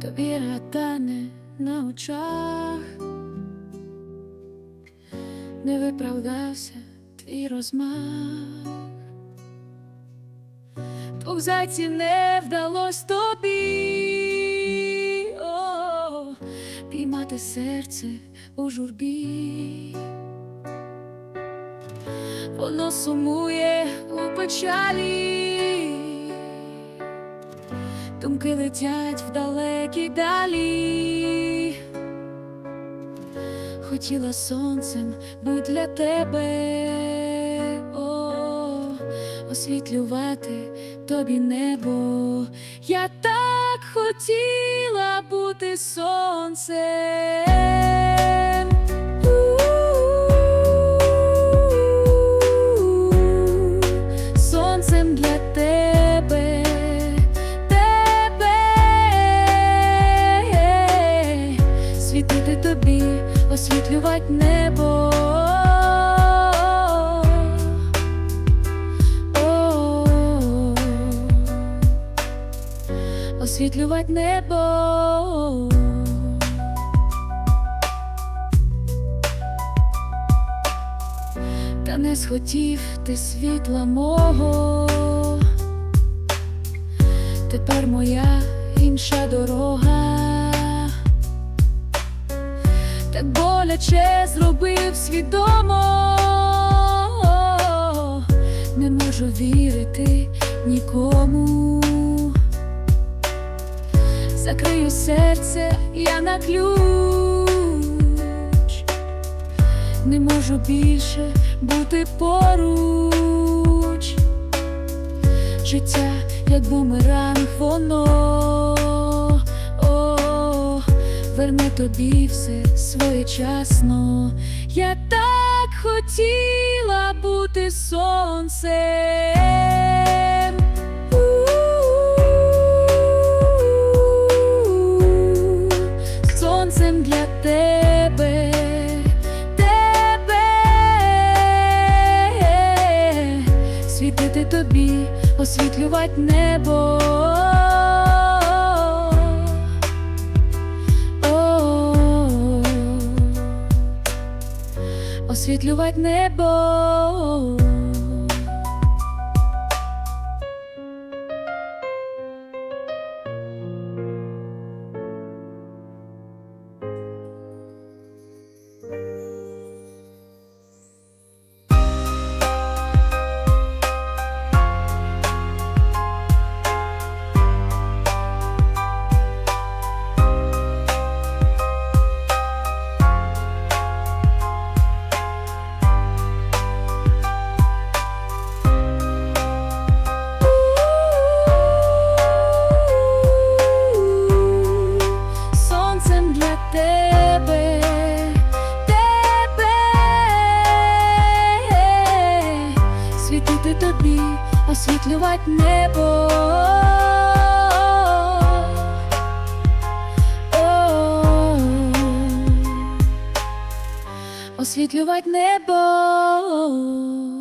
довіра тане на очах, не виправдався твій розмах, двох зайців не вдалось тобі. О, піймати серце у журбі. Воно сумує у печалі, думки летять в далекі далі. Хотіла сонцем бути для тебе, о, освітлювати тобі небо. Я так хотіла бути сонцем. Сонцем для тебе, світити тобі, освітлювати небо. Освітлювати небо. Та не схотів ти світла мого, тепер моя інша дорога, так боляче зробив свідомо, не можу вірити нікому, закрию серце я на ключ. Не можу більше бути поруч. Життя, як бумеранг, воно верне тобі все своєчасно. Я так хотіла бути сонцем. Сонцем для тебе, тебе світити тобі, освітлювати небо. Освітлювати небо. Світити тобі, освітлювать небо. О, Освітлювати небо.